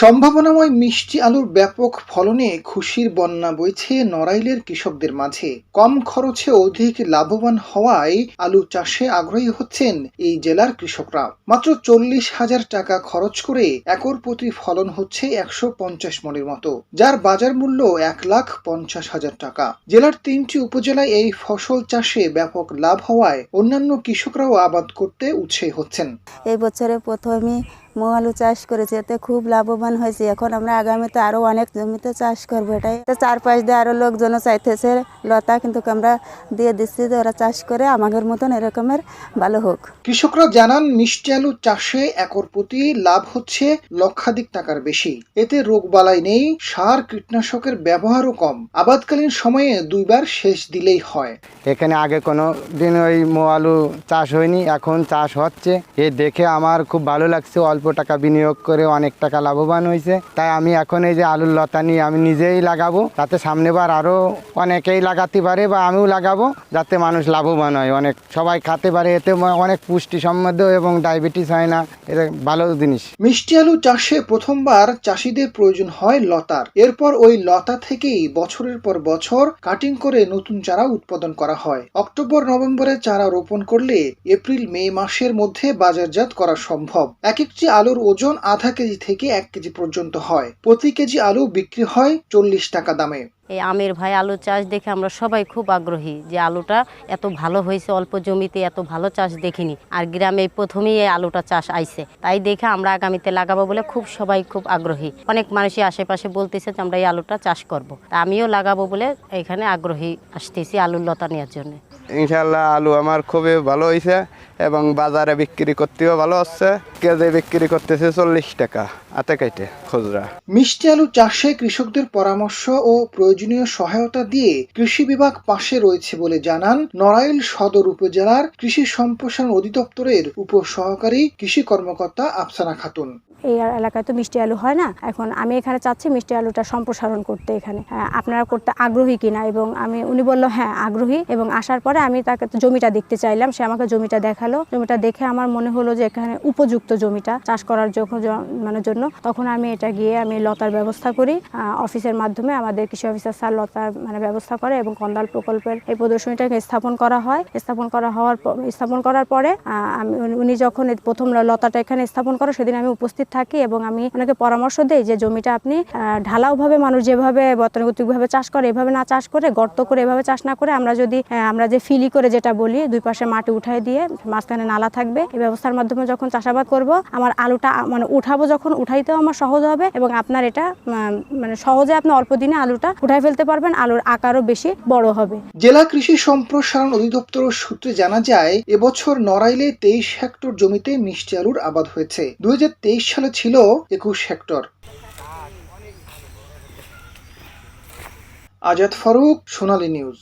সম্ভাবনাময় মিষ্টি আলুর ব্যাপক ফলনে খুশির বন্যা বইছে নড়াইলের কৃষকদের মাঝে। কম খরচে অধিক লাভবান হওয়ায় আলু চাষে আগ্রহী হচ্ছেন এই জেলার কৃষকরা। মাত্র চল্লিশ হাজার টাকা খরচ করে একর প্রতি ফলন হচ্ছে একশো পঞ্চাশ মনের মতো, যার বাজার মূল্য এক লাখ পঞ্চাশ হাজার টাকা। জেলার তিনটি উপজেলায় এই ফসল চাষে ব্যাপক লাভ হওয়ায় অন্যান্য কৃষকরাও আবাদ করতে উৎসাহী হচ্ছেন। এই বছরে প্রথমে মো আলু চাষ করেছি এতে খুব লাভবান হয়েছি। এখন আমরা আগামীতে আরও অনেক জমিতে চাষ করব এটাই। তো চারপাশ দিয়ে আরও লোকজনও চাইতেছে লতা কিন্তু আমরা দিয়ে দিচ্ছি যে ওরা চাষ করে আমাদের মতন এরকমের ভালো হোক। কৃষকরা জানান মিষ্টি আলু চাষে একর প্রতি লাভ হচ্ছে লক্ষাধিক টাকার বেশি। এতে রোগ বালাই নেই সার কীটনাশকের ব্যবহারও কম। আবাদকালীন সময়ে দুইবার সেচ দিলেই হয়। এখানে আগে কোনো দিন ওই মো আলু চাষ হয়নি এখন চাষ হচ্ছে। এ দেখে আমার খুব ভালো লাগছে অল্প টাকা বিনিয়োগ করে অনেক টাকা লাভবান হয়েছে তাই আমি এখন এই যে আলুর লতা নিয়ে আমি নিজেই লাগাবো, যাতে সামনেবার আরও অনেকেই লাগাতে পারে বা আমিও লাগাবো, যাতে মানুষ লাভবান হয়। অনেক সবাই খেতে পারে, এতে অনেক পুষ্টি সমৃদ্ধ এবং ডায়াবেটিস হয় না। এটা ভালো জিনিস। মিষ্টি আলু চাষে প্রথমবার চাষিদের প্রয়োজন হয় লতার। এরপর ওই লতা থেকেই বছরের পর বছর কাটিং করে নতুন চারা উৎপাদন করা হয়। অক্টোবর, নভেম্বরে চারা রোপণ করলে এপ্রিল, মে মাসের মধ্যে বাজারজাত করা সম্ভব। এক একটি আলুর ওজন আধা কেজি থেকে এক কেজি পর্যন্ত হয়। প্রতি কেজি আলু বিক্রি হয় চল্লিশ টাকা দামে। এই আমের ভাই আলু চাষ দেখে আমরা সবাই খুব আগ্রহী যে আলুটা এত ভালো হয়েছে অল্প জমিতে এত ভালো চাষ দেখিনি। আর গ্রামে প্রথমেই এই আলুটা চাষ আইছে। তাই দেখে আমরা আগামীতে লাগাবো বলে খুব সবাই খুব আগ্রহী। অনেক মানুষই আশেপাশে বলতেছে যে আমরা এই আলুটা চাষ করব। তা আমিও লাগাবো বলে এখানে আগ্রহী আসতেছি আলুর লতা নেওয়ার জন্য। ইনশাল্লাহ আলু আমার খুবই ভালো হয়েছে এবং বাজারে বিক্রি করতেও ভালো হচ্ছে। কেজি বিক্রি করতেছে চল্লিশ টাকা, আতে কাইটে খুচরা। মিষ্টি আলু চাষে কৃষকদের পরামর্শ ও প্রয়োজনীয় সহায়তা দিয়ে কৃষি বিভাগ পাশে রয়েছে বলে জানান নড়াইল সদর উপজেলার কৃষি সম্প্রসারণ অধিদপ্তরের উপসহকারী কৃষি কর্মকর্তা আফসানা খাতুন। এই এলাকায় তো মিষ্টি আলু হয় না। এখন আমি এখানে চাচ্ছি মিষ্টি আলুটা সম্প্রসারণ করতে এখানে। আপনারা করতে আগ্রহী কিনা? এবং আমি, উনি বলল হ্যাঁ আগ্রহী। এবং আসার পরে আমি তাকে জমিটা দেখতে চাইলাম। সে আমাকে জমিটা দেখাল। জমিটা দেখে আমার মনে হলো যে এখানে উপযুক্ত জমিটা চাষ করার মানে জন্য। তখন আমি এটা গিয়ে আমি লতার ব্যবস্থা করি। অফিসের মাধ্যমে আমাদের কৃষি অফিসার স্যার লতার মানে ব্যবস্থা করে এবং কন্দাল প্রকল্পের এই প্রদর্শনীটাকে স্থাপন করা হয়। স্থাপন করা হওয়ার স্থাপন করার পরে আমি, উনি- যখন প্রথম লতাটা এখানে স্থাপন করে, সেদিন আমি উপস্থিত থাকি এবং আমি ওনাকে পরামর্শ দেই যে জমিটা আপনি ঢালাওভাবে মানুষ যেভাবে গতানুগতিকভাবে চাষ করে এভাবে না চাষ করে, গর্ত করে এভাবে চাষ না করে আমরা যদি আমরা যে ফিলি করে যেটা বলি, দুই পাশে মাটি উঠাই দিয়ে মাঝখানে নালা থাকবে। এই ব্যবস্থার মাধ্যমে যখন চাষাবাদ করব, আমার আলুটা মানে উঠাবো যখন, উঠাইতেও আমার সহজ হবে এবং আপনার এটা মানে সহজে আপনি অল্প দিনে আলুটা উঠাই ফেলতে পারবেন, আলুর আকারও বেশি বড় হবে। জেলা কৃষি সম্প্রসারণ অধিদপ্তর সূত্রে জানা যায়, এবছর নড়াইলে তেইশ হেক্টর জমিতে মিষ্টি আলুর আবাদ হয়েছে। দুই তেইশ সালে ছিল একুশ হেক্টর। আজাদ ফারুক সোনালী নিউজ।